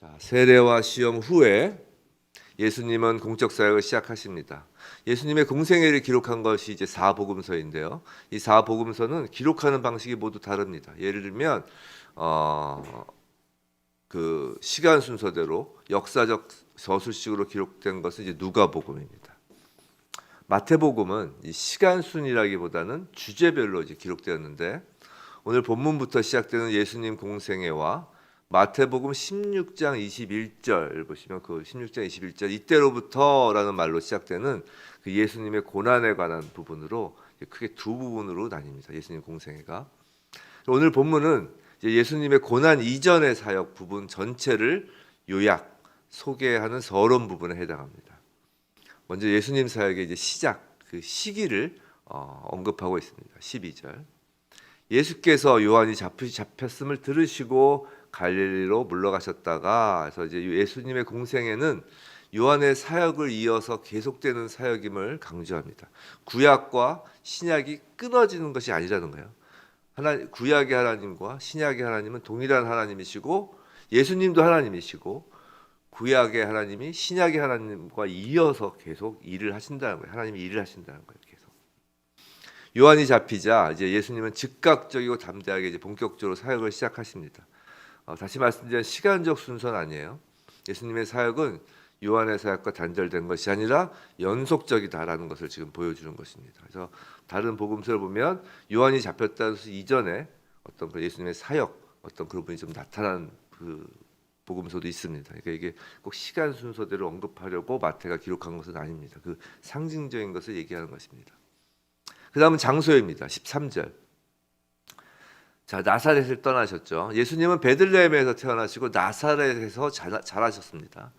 자, 세례와 시험 후에 예수님은 공적 사역을 시작하십니다. 예수님의 공생애를 기록한 것이 이제 사복음서인데요. 이 사복음서는 기록하는 방식이 모두 다릅니다. 예를 들면 어, 그 시간 순서대로 역사적 저술식으로 기록된 것은 이제 누가복음입니다. 마태복음은 이 시간 순이라기보다는 주제별로 이제 기록되었는데 오늘 본문부터 시작되는 예수님 공생애와 마태복음 16장 21절 보시면 그 16장 21절 이때로부터라는 말로 시작되는 그 예수님의 고난에 관한 부분으로 크게 두 부분으로 나뉩니다. 예수님 공생애가 오늘 본문은 예수님의 고난 이전의 사역 부분 전체를 요약 소개하는 서론 부분에 해당합니다. 먼저 예수님 사역의 이제 시작 그 시기를 어, 언급하고 있습니다. 12절. 예수께서 요한이 잡혔음을 들으시고 갈릴리로 물러가셨다가 그래서 이제 예수님의 공생에는 요한의 사역을 이어서 계속되는 사역임을 강조합니다. 구약과 신약이 끊어지는 것이 아니라는 거예요. 하나 구약의 하나님과 신약의 하나님은 동일한 하나님이시고 예수님도 하나님이시고 구약의 하나님이 신약의 하나님과 이어서 계속 일을 하신다는 거예요. 하나님이 일을 하신다는 거예요. 계속. 요한이 잡히자 이제 예수님은 즉각적이고 담대하게 이제 본격적으로 사역을 시작하십니다. 어, 다시 말씀드리면 시간적 순서는 아니에요. 예수님의 사역은 요한의 사역과 단절된 것이 아니라 연속적이다라는 것을 지금 보여주는 것입니다. 그래서 다른 복음서를 보면 요한이 잡혔다는 이전에 어떤 그 예수님의 사역 어떤 그런 분이 좀 나타난 그 복음서도 있습니다. 그러니까 이게 꼭 시간 순서대로 언급하려고 마태가 기록한 것은 아닙니다. 그 상징적인 것을 얘기하는 것입니다. 그 다음은 장소입니다. 13절. 자 나사렛을 떠나셨죠. 예수님은 베들레헴에서 태어나시고 나사렛에서 자, 자라셨습니다.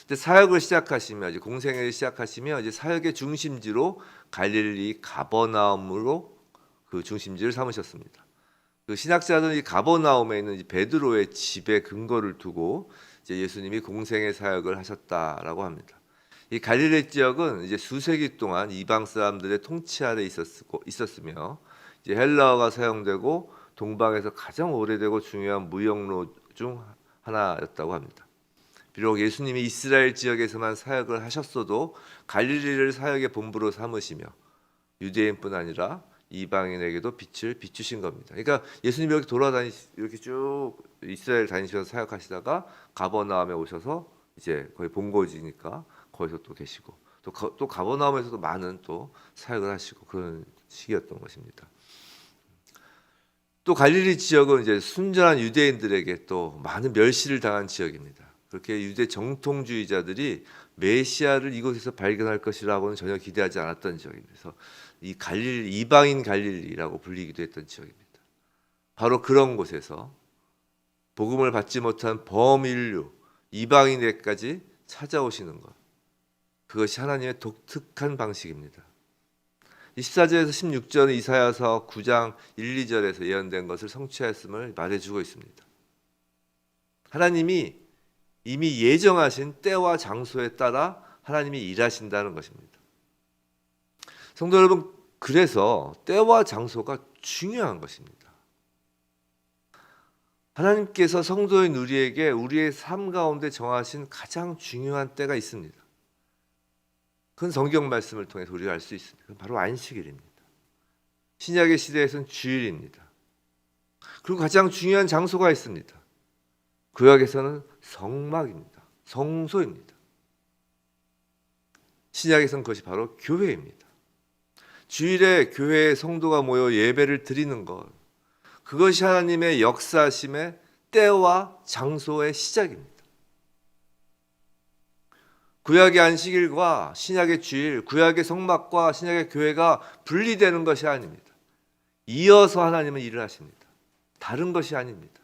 근데 사역을 시작하시면 이제 공생애를 시작하시면 이제 사역의 중심지로 갈릴리 가버나움으로 그 중심지를 삼으셨습니다. 그 신학자들은 이 가버나움에 있는 이 베드로의 집에 근거를 두고 이제 예수님이 공생의 사역을 하셨다라고 합니다. 이 갈릴리 지역은 이제 수세기 동안 이방 사람들의 통치 아래 있었고 있었으며 이제 헬라어가 사용되고 동방에서 가장 오래되고 중요한 무역로 중 하나였다고 합니다. 비록 예수님이 이스라엘 지역에서만 사역을 하셨어도 갈릴리를 사역의 본부로 삼으시며 유대인뿐 아니라 이방인에게도 빛을 비추신 겁니다. 그러니까 예수님이 이렇게 돌아다니 이렇게 쭉 이스라엘 다니셔서 사역하시다가 가버나움에 오셔서 이제 거의 본거지니까 거기서 또 계시고 또, 또 가버나움에서도 많은 또 사역을 하시고 그런 시기였던 것입니다. 또 갈릴리 지역은 이제 순전한 유대인들에게 또 많은 멸시를 당한 지역입니다. 그렇게 유대 정통주의자들이 메시아를 이곳에서 발견할 것이라고는 전혀 기대하지 않았던 지역입니다. 이 갈릴 이방인 갈릴리라고 불리기도 했던 지역입니다. 바로 그런 곳에서 복음을 받지 못한 범인류 이방인에까지 찾아오시는 것. 그것이 하나님의 독특한 방식입니다. 24절에서 16절 이사야서 9장 1, 2절에서 예언된 것을 성취하였음을 말해주고 있습니다. 하나님이 이미 예정하신 때와 장소에 따라 하나님이 일하신다는 것입니다. 성도 여러분, 그래서 때와 장소가 중요한 것입니다. 하나님께서 성도인 우리에게 우리의 삶 가운데 정하신 가장 중요한 때가 있습니다. 그건 성경 말씀을 통해서 우리가 알 수 있습니다. 바로 안식일입니다. 신약의 시대에서는 주일입니다. 그리고 가장 중요한 장소가 있습니다. 구약에서는 성막입니다. 성소입니다. 신약에서는 그것이 바로 교회입니다. 주일에 교회에 성도가 모여 예배를 드리는 것, 그것이 하나님의 역사심의 때와 장소의 시작입니다. 구약의 안식일과 신약의 주일, 구약의 성막과 신약의 교회가 분리되는 것이 아닙니다. 이어서 하나님은 일을 하십니다. 다른 것이 아닙니다.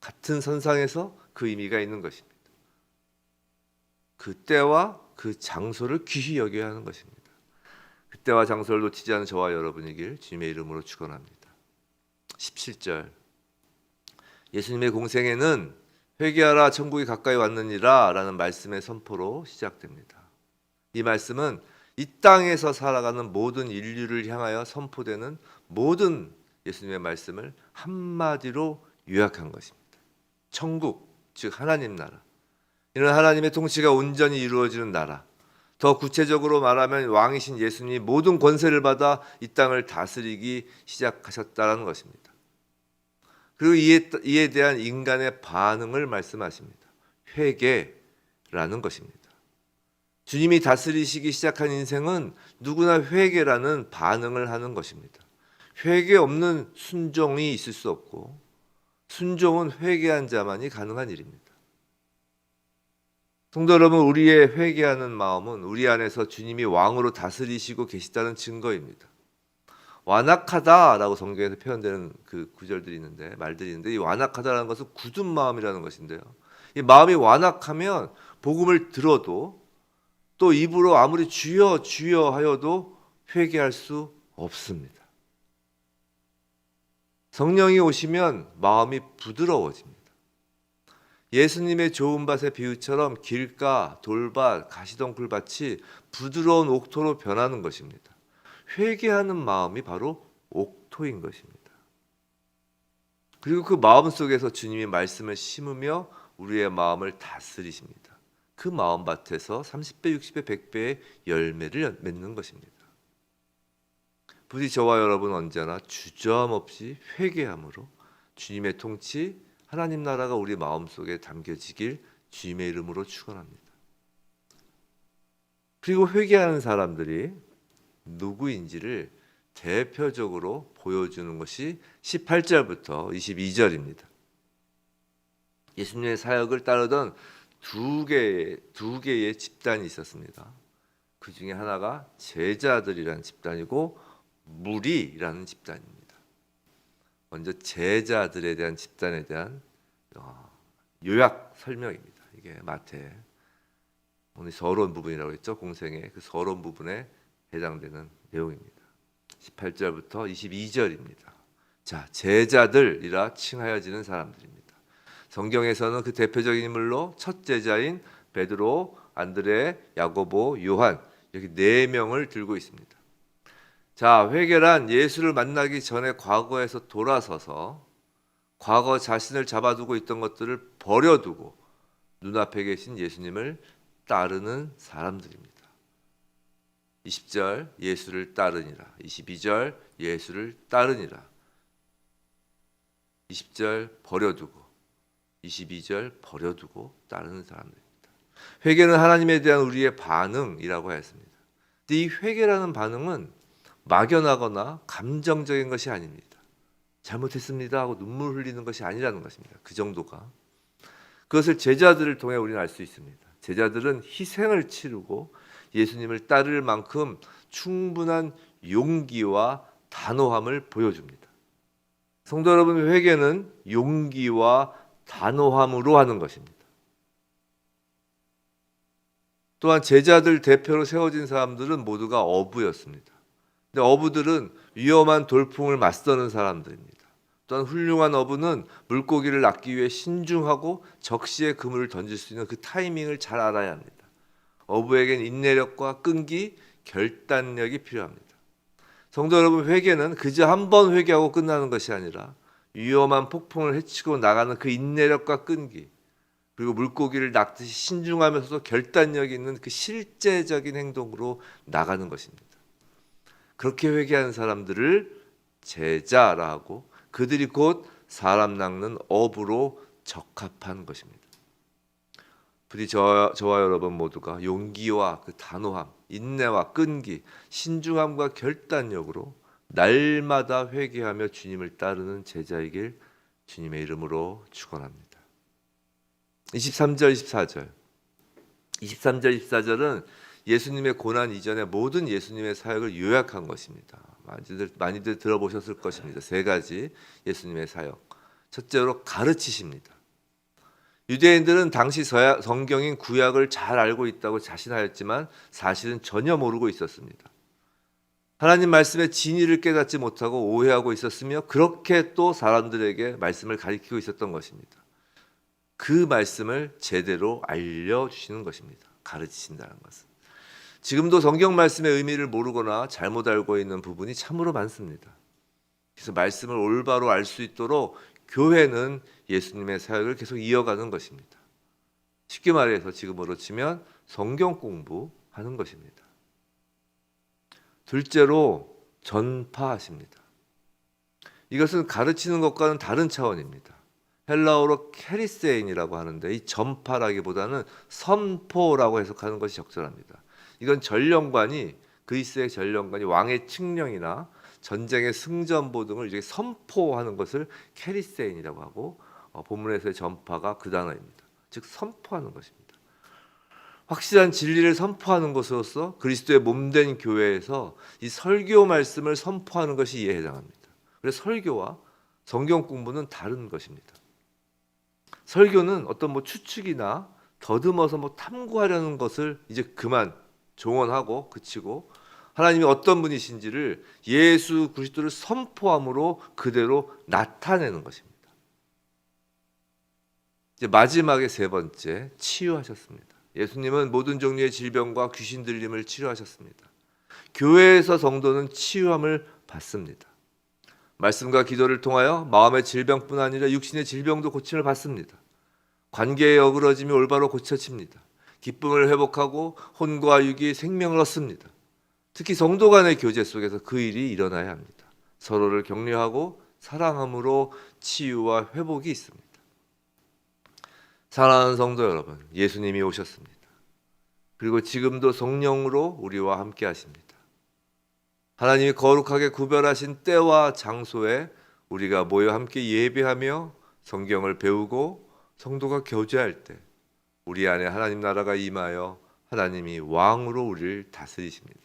같은 선상에서 그 의미가 있는 것입니다. 그 때와 그 장소를 귀히 여겨야 하는 것입니다. 그 때와 장소를 놓치지 않은 저와 여러분이길 주님의 이름으로 축원합니다. 17절 예수님의 공생에는 회개하라 천국이 가까이 왔느니라라는 말씀의 선포로 시작됩니다. 이 말씀은 이 땅에서 살아가는 모든 인류를 향하여 선포되는 모든 예수님의 말씀을 한마디로 요약한 것입니다. 천국 즉 하나님 나라 이는 하나님의 통치가 온전히 이루어지는 나라. 더 구체적으로 말하면 왕이신 예수님이 모든 권세를 받아 이 땅을 다스리기 시작하셨다는 것입니다. 그리고 이에, 이에 대한 인간의 반응을 말씀하십니다. 회개라는 것입니다. 주님이 다스리시기 시작한 인생은 누구나 회개라는 반응을 하는 것입니다. 회개 없는 순종이 있을 수 없고 순종은 회개한 자만이 가능한 일입니다. 성도 여러분, 우리의 회개하는 마음은 우리 안에서 주님이 왕으로 다스리시고 계시다는 증거입니다. 완악하다라고 성경에서 표현되는 그 구절들이 있는데 말들이 있는데 이 완악하다라는 것은 굳은 마음이라는 것인데요. 이 마음이 완악하면 복음을 들어도 또 입으로 아무리 주여 주여 하여도 회개할 수 없습니다. 성령이 오시면 마음이 부드러워집니다. 예수님의 좋은 밭의 비유처럼 길가, 돌밭, 가시덩굴밭이 부드러운 옥토로 변하는 것입니다. 회개하는 마음이 바로 옥토인 것입니다. 그리고 그 마음 속에서 주님이 말씀을 심으며 우리의 마음을 다스리십니다. 그 마음 밭에서 30배, 60배, 100배의 열매를 맺는 것입니다. 부디 저와 여러분 언제나 주저함 없이 회개함으로 주님의 통치, 하나님 나라가 우리 마음속에 담겨지길 주님의 이름으로 축원합니다. 그리고 회개하는 사람들이 누구인지를 대표적으로 보여주는 것이 18절부터 22절입니다. 예수님의 사역을 따르던 두 개의 두 개의 집단이 있었습니다. 그 중에 하나가 제자들이라는 집단이고 무리라는 집단입니다. 먼저 제자들에 대한 집단에 대한 어, 요약 설명입니다. 이게 마태 오늘 서론 부분이라고 했죠. 공생의 그 서론 부분에 해당되는 내용입니다. 18절부터 22절입니다. 자, 제자들이라 칭하여지는 사람들입니다. 성경에서는 그 대표적인 인물로 첫 제자인 베드로, 안드레, 야고보, 요한 이렇게 네 명을 들고 있습니다. 자, 회개란 예수를 만나기 전에 과거에서 돌아서서 과거 자신을 잡아두고 있던 것들을 버려두고 눈앞에 계신 예수님을 따르는 사람들입니다. 20절 예수를 따르니라. 22절 예수를 따르니라. 20절 버려두고 22절 버려두고 따르는 사람들입니다. 회개는 하나님에 대한 우리의 반응이라고 했습니다. 이 회개라는 반응은 막연하거나 감정적인 것이 아닙니다. 잘못했습니다 하고 눈물 흘리는 것이 아니라는 것입니다. 그 정도가 그것을 제자들을 통해 우리는 알 수 있습니다. 제자들은 희생을 치르고 예수님을 따를 만큼 충분한 용기와 단호함을 보여줍니다. 성도 여러분, 회개는 용기와 단호함으로 하는 것입니다. 또한 제자들 대표로 세워진 사람들은 모두가 어부였습니다. 근데 어부들은 위험한 돌풍을 맞서는 사람들입니다. 또한 훌륭한 어부는 물고기를 낚기 위해 신중하고 적시에 그물을 던질 수 있는 그 타이밍을 잘 알아야 합니다. 어부에겐 인내력과 끈기, 결단력이 필요합니다. 성도 여러분, 회개는 그저 한 번 회개하고 끝나는 것이 아니라 위험한 폭풍을 헤치고 나가는 그 인내력과 끈기, 그리고 물고기를 낚듯이 신중하면서도 결단력 있는 그 실제적인 행동으로 나가는 것입니다. 그렇게 회개하는 사람들을 제자라고 그들이 곧 사람 낚는 어부로 적합한 것입니다. 부디 저, 저와 여러분 모두가 용기와 그 단호함, 인내와 끈기, 신중함과 결단력으로 날마다 회개하며 주님을 따르는 제자이길 주님의 이름으로 축원합니다. 23절 24절 23절 24절은 예수님의 고난 이전의 모든 예수님의 사역을 요약한 것입니다. 많이들 많이들 들어보셨을 것입니다. 세 가지 예수님의 사역. 첫째로 가르치십니다. 유대인들은 당시 서야, 성경인 구약을 잘 알고 있다고 자신하였지만 사실은 전혀 모르고 있었습니다. 하나님 말씀의 진리를 깨닫지 못하고 오해하고 있었으며 그렇게 또 사람들에게 말씀을 가리키고 있었던 것입니다. 그 말씀을 제대로 알려주시는 것입니다. 가르치신다는 것은. 지금도 성경 말씀의 의미를 모르거나 잘못 알고 있는 부분이 참으로 많습니다. 그래서 말씀을 올바로 알 수 있도록 교회는 예수님의 사역을 계속 이어가는 것입니다. 쉽게 말해서 지금으로 치면 성경 공부하는 것입니다. 둘째로 전파하십니다. 이것은 가르치는 것과는 다른 차원입니다. 헬라어로 캐리세인이라고 하는데 이 전파라기보다는 선포라고 해석하는 것이 적절합니다. 이건 전령관이 그리스의 전령관이 왕의 칙령이나 전쟁의 승전보 등을 이제 선포하는 것을 캐리세인이라고 하고 어, 본문에서의 전파가 그 단어입니다. 즉 선포하는 것입니다. 확실한 진리를 선포하는 것으로서 그리스도의 몸된 교회에서 이 설교 말씀을 선포하는 것이 이에 해당합니다. 그래서 설교와 성경 공부는 다른 것입니다. 설교는 어떤 뭐 추측이나 더듬어서 뭐 탐구하려는 것을 이제 그만 종언하고 그치고 하나님이 어떤 분이신지를 예수 그리스도를 선포함으로 그대로 나타내는 것입니다. 이제 마지막에 세 번째 치유하셨습니다. 예수님은 모든 종류의 질병과 귀신 들림을 치료하셨습니다. 교회에서 성도는 치유함을 받습니다. 말씀과 기도를 통하여 마음의 질병뿐 아니라 육신의 질병도 고침을 받습니다. 관계의 어그러짐이 올바로 고쳐집니다. 기쁨을 회복하고 혼과 육이 생명을 얻습니다. 특히 성도 간의 교제 속에서 그 일이 일어나야 합니다. 서로를 격려하고 사랑함으로 치유와 회복이 있습니다. 사랑하는 성도 여러분, 예수님이 오셨습니다. 그리고 지금도 성령으로 우리와 함께 하십니다. 하나님이 거룩하게 구별하신 때와 장소에 우리가 모여 함께 예배하며 성경을 배우고 성도가 교제할 때 우리 안에 하나님 나라가 임하여 하나님이 왕으로 우리를 다스리십니다.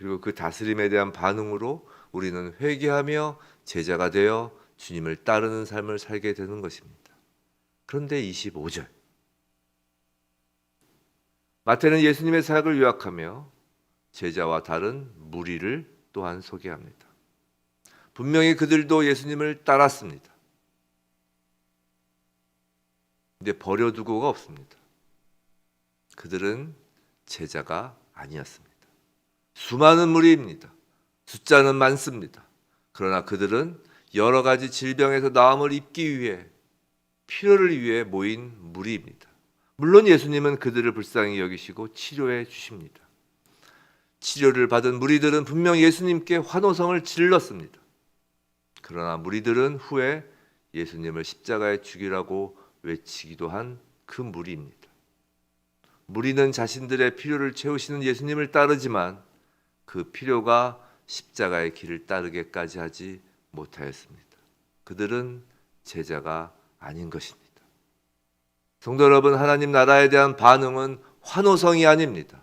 그리고 그 다스림에 대한 반응으로 우리는 회개하며 제자가 되어 주님을 따르는 삶을 살게 되는 것입니다. 그런데 25절 마태는 예수님의 사역을 요약하며 제자와 다른 무리를 또한 소개합니다. 분명히 그들도 예수님을 따랐습니다. 근데 버려두고가 없습니다. 그들은 제자가 아니었습니다. 수많은 무리입니다. 숫자는 많습니다. 그러나 그들은 여러 가지 질병에서 나음을 입기 위해 필요를 위해 모인 무리입니다. 물론 예수님은 그들을 불쌍히 여기시고 치료해 주십니다. 치료를 받은 무리들은 분명 예수님께 환호성을 질렀습니다. 그러나 무리들은 후에 예수님을 십자가에 죽이라고 외치기도 한 그 무리입니다. 무리는 자신들의 필요를 채우시는 예수님을 따르지만 그 필요가 십자가의 길을 따르게까지 하지 못하였습니다. 그들은 제자가 아닌 것입니다. 성도 여러분, 하나님 나라에 대한 반응은 환호성이 아닙니다.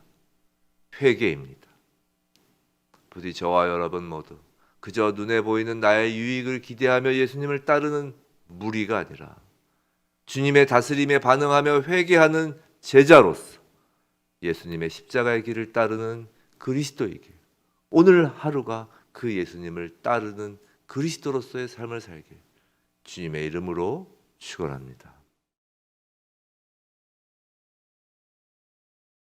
회개입니다. 부디 저와 여러분 모두 그저 눈에 보이는 나의 유익을 기대하며 예수님을 따르는 무리가 아니라 주님의 다스림에 반응하며 회개하는 제자로서 예수님의 십자가의 길을 따르는 그리스도에게 오늘 하루가 그 예수님을 따르는 그리스도로서의 삶을 살게 주님의 이름으로 축원합니다.